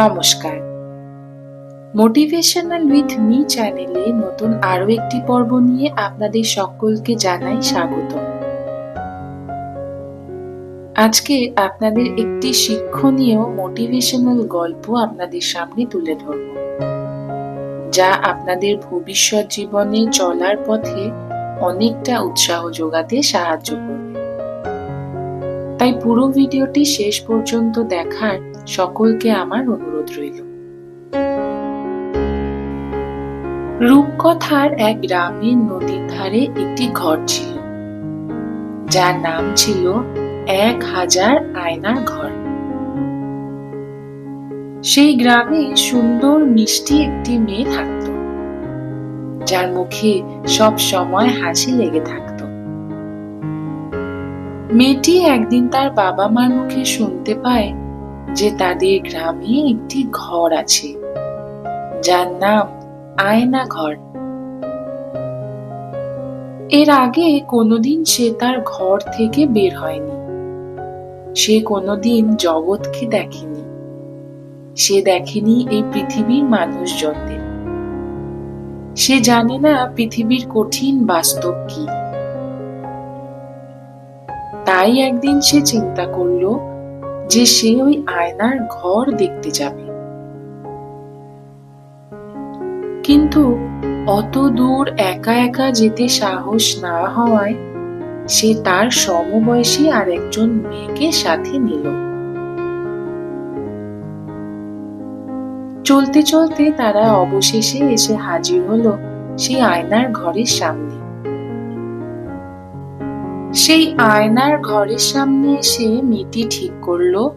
নমস্কার। Motivational with me চ্যানেলে নতুন আরও একটি পর্ব নিয়ে আপনাদের সকলকে জানাই স্বাগত আজকে আপনাদের একটি শিক্ষণীয় মোটিভেশনাল গল্প আপনাদের সামনে তুলে ধরব, যা আপনাদের ভবিষ্যৎ জীবনে চলার পথে অনেকটা উৎসাহ যোগাতে সাহায্য করবে। তাই পুরো ভিডিওটি শেষ পর্যন্ত দেখার সকলকে আমার অনুরোধ রইল। রূপকথার এক গ্রামের নদীর ধারে একটি ঘর ছিল। যার নাম ছিল এক হাজার আয়নার ঘর। সেই গ্রামে সুন্দর মিষ্টি একটি মেয়ে থাকত, যার মুখে সব সময় হাসি লেগে থাকত। মেয়েটি একদিন তার বাবা মার মুখে শুনতে পায় যে তাদের গ্রামে একটি ঘর আছে, যার নাম আয়না ঘর এর আগে কোনোদিন সে তার ঘর থেকে বের হয়নি। সে কোনোদিন জগৎকে দেখেনি। সে দেখেনি এই পৃথিবীর মানুষজনদের। সে জানে না পৃথিবীর কঠিন বাস্তব কি। তাই একদিন সে চিন্তা করল যে সে ওই আয়নার ঘর দেখতে যাবে। কিন্তু অত দূর একা একা যেতে সাহস না হওয়ায় সে তার সমবয়সী আর একজন মেয়েকে সাথে নিল। চলতে চলতে তারা অবশেষে এসে হাজির হলো সেই আয়নার ঘরের সামনে। সেই আয়নার ঘরের সামনে এসে মেয়েটি ঠিক করল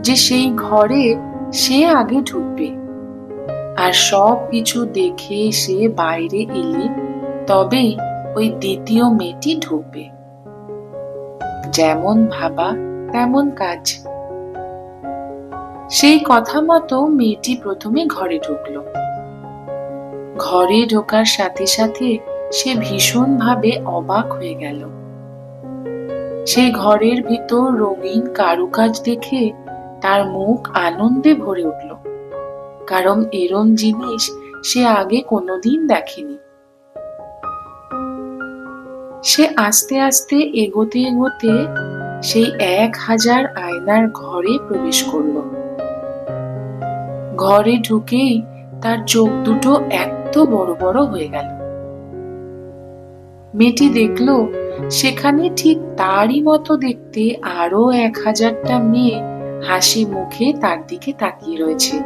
যে সেই ঘরে সে আগে ঢুকবে। আর সব কিছু দেখে সে বাইরে এলে তবেই ওই দ্বিতীয় মেয়েটি ঢুকবে। যেমন ভাবা, তেমন কাজ। সেই কথা মতো মেয়েটি প্রথমে ঘরে ঢুকলো। ঘরে ঢোকার সাথে সাথে সে ভীষণভাবে অবাক হয়ে গেল। সেই ঘরের ভিতর রঙিন কারুকাজ দেখে তার মুখ আনন্দে ভরে উঠল। কারণ এরম জিনিস সে আগে কোনোদিন দেখেনি। সে আস্তে আস্তে এগোতে এগোতে সেই এক হাজার আয়নার ঘরে প্রবেশ করল। ঘরে ঢুকেই তার চোখ দুটো এত বড় বড় হয়ে গেল। মেয়েটি দেখল সেখানে ঠিক তারই মতো দেখতে আরও এক হাজারটা মেয়ে হাসি মুখে তার দিকে তাকিয়ে রয়েছে।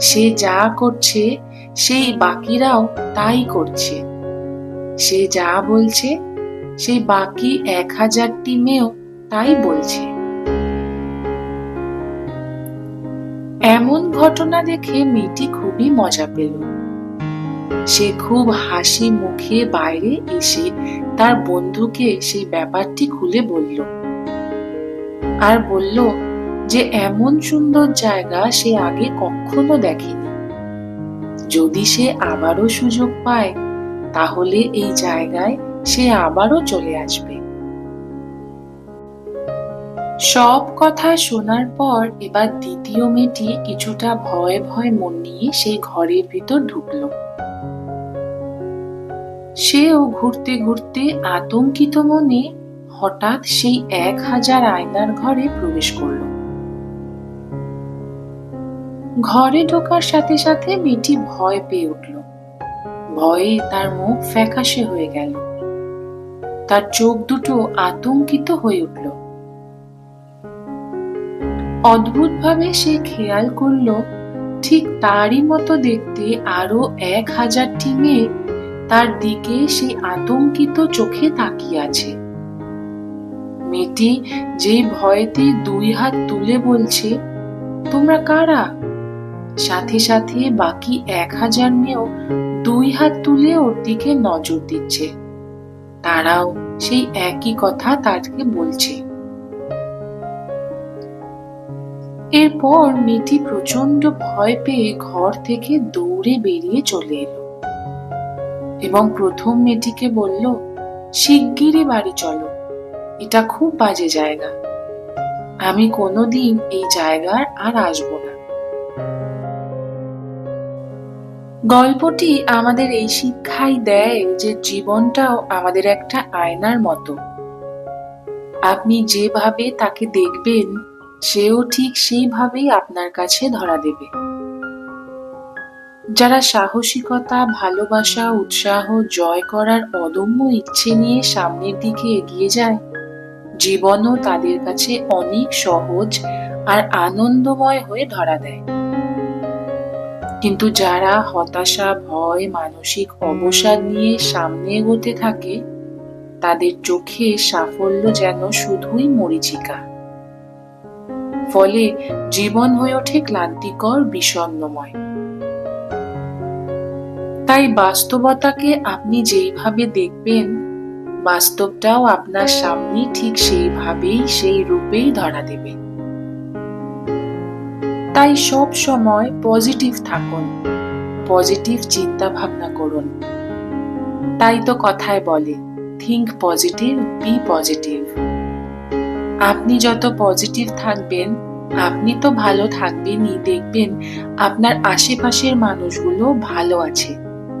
সে যা করছে, সেই বাকিরাও তাই করছে। সে যা বলছে, সেই বাকি এক হাজারটি মেয়েও তাই বলছে। এমন ঘটনা দেখে মেয়েটি খুবই মজা পেল। সে খুব হাসি মুখে বাইরে এসে তার বন্ধুকে সেই ব্যাপারটি খুলে বলল। আর বলল যে এমন সুন্দর জায়গা সে আগে কখনো দেখেনি। যদি সে আবারও সুযোগ পায়, তাহলে এই জায়গায় সে আবারও চলে আসবে। সব কথা শোনার পর এবার দ্বিতীয় মেয়েটি কিছুটা ভয় ভয় মন নিয়ে সেই ঘরের ভিতর ঢুকলো। সেও ঘুরতে ঘুরতে আতঙ্কিত মনে হঠাৎ সেই এক হাজার আয়নার ঘরে প্রবেশ করল। ঘরে ঢোকার সাথে সাথে মেয়েটি ভয় পেয়ে উঠল। ভয়ে তার মুখ ফ্যাকাশে হয়ে গেল। তার চোখ দুটো আতঙ্কিত হয়ে উঠল। অদ্ভুতভাবে সে খেয়াল করল, ঠিক তারই মতো দেখতে আরও এক হাজারটি মেয়ে তার দিকে সে আতঙ্কিত চোখে তাকিয়ে আছে মেয়েটি যে ভয়েতে দুই হাত তুলে বলছে, তোমরা কারা? সাথে সাথে বাকি এক হাজার মেয়েও দুই হাত তুলে ওর দিকে নজর দিচ্ছে। তারাও সেই একই কথা তাকে বলছে। এরপর মেয়েটি প্রচণ্ড ভয় পেয়ে ঘর থেকে দৌড়ে বেরিয়ে চলে এলো। এবং প্রথম মেয়েটিকে বলল, শিগগিরই বাড়ি চলো। এটা খুব বাজে জায়গা। আমি কোনোদিন এই জায়গার আর আসব না। গল্পটি আমাদের এই শিক্ষাই দেয় যে জীবনটাও আমাদের একটা আয়নার মতো। আপনি যেভাবে তাকে দেখবেন, সেও ঠিক সেইভাবেই আপনার কাছে ধরা দেবে। যারা সাহসিকতা, ভালোবাসা, উৎসাহ, জয় করার অদম্য ইচ্ছে নিয়ে সামনের দিকে এগিয়ে যায়, জীবনও তাদের কাছে অনেক সহজ আর আনন্দময় হয়ে ধরা দেয়। কিন্তু যারা হতাশা, ভয়, মানসিক অবসাদ নিয়ে সামনে এগোতে থাকে, তাদের চোখে সাফল্য যেন শুধুই মরিচিকা। ফলে জীবন হয়ে ওঠে ক্লান্তিকর, বিষণ্ণময়। তাই বাস্তবতাকে আপনি যেইভাবে দেখবেন, বাস্তবটাও আপনার সামনে ঠিক সেইভাবেই, সেই রূপেই ধরা দেবে। তাই সব সময় পজিটিভ থাকুন, পজিটিভ চিন্তা ভাবনা করুন। তাই তো কথায় বলে থিঙ্ক পজিটিভ বি পজিটিভ আপনি যত পজিটিভ থাকবেন, আপনি তো ভালো থাকবেনই, দেখবেন আপনার আশেপাশের মানুষগুলো ভালো আছে।